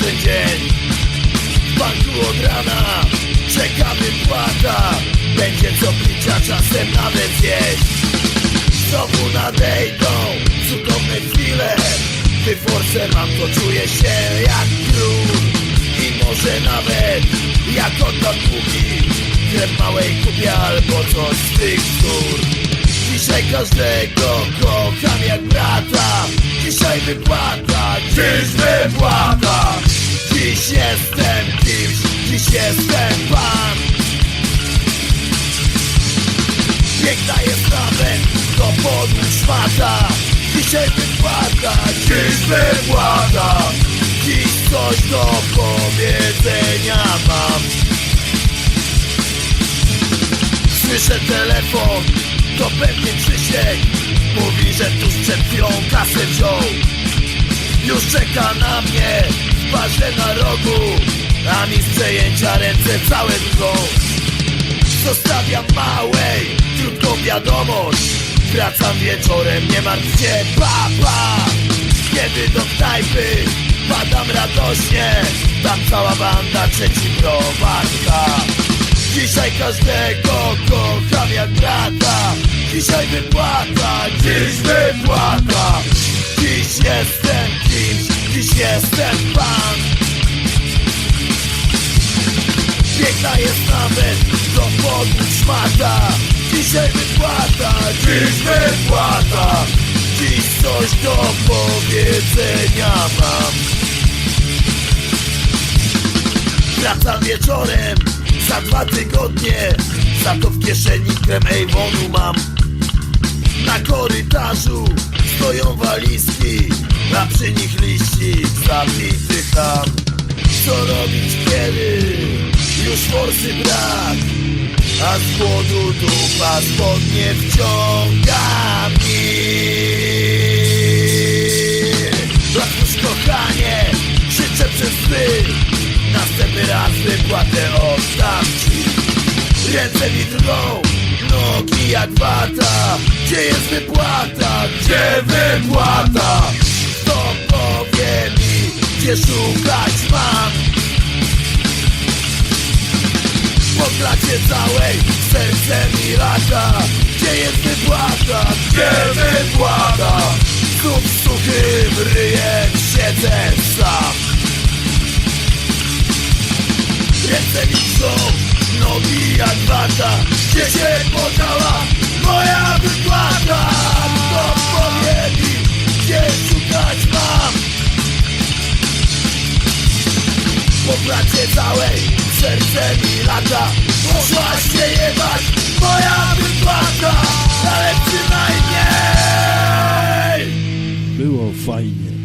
ten dzień. W banku od rana Czeka wypłata Będzie co pić, a czasem nawet zjeść. Znowu nadejdą cudowne chwile. Gdy force mam, to czuję się jak król. I może nawet jak oddam długi. Krew małej kupię albo coś z tych gór Dzisiaj każdego kocham jak brata. Dzisiaj wypłata, dziś wypłata jestem pan. Piękna jest nawet to podróż szmata Dzisiaj wypłata, dziś wypłata Dziś coś do powiedzenia mam. Słyszę telefon, to pewnie Krzysiek Mówi, że tuż przed chwilą kasę wziął. Już czeka na mnie w na rogu A mi z przejęcia ręce całe drgą Zostawiam małej, krótką wiadomość. Wracam wieczorem, nie martw się, pa, pa Kiedy do knajpy padam radośnie Tam cała banda trzeci prowadka. Dzisiaj każdego kocham jak brata. Dzisiaj wypłata, dziś wypłata. Dziś jestem kimś, dziś jestem pan Piękna jest nawet to podróż szmata. Dzisiaj wypłata, dziś wypłata. Dziś coś do powiedzenia mam. Wracam wieczorem za dwa tygodnie. Za to w kieszeni krem Avonu mam. Na korytarzu stoją walizki A przy nich liścik zabity tam Co robić kiedy forsy brak A z głodu dupa spodnie wciąga mi. Latkusz kochanie, krzyczę przez ty. Następny raz wypłatę oddam ci. Ręce mi drgą, nogi jak wata. Gdzie jest wypłata, gdzie wypłata? Kto powie mi, gdzie szukać mam Po klacie całej serce mi lata. Gdzie jest wypłata, gdzie wypłata? Znów suchym ryjem siedzę sam. Ręce mi są, nogi jak wata. Gdzie się podziała moja wypłata serce mi lata. Poszła się jebać moja wypłata Ale przynajmniej Było fajnie.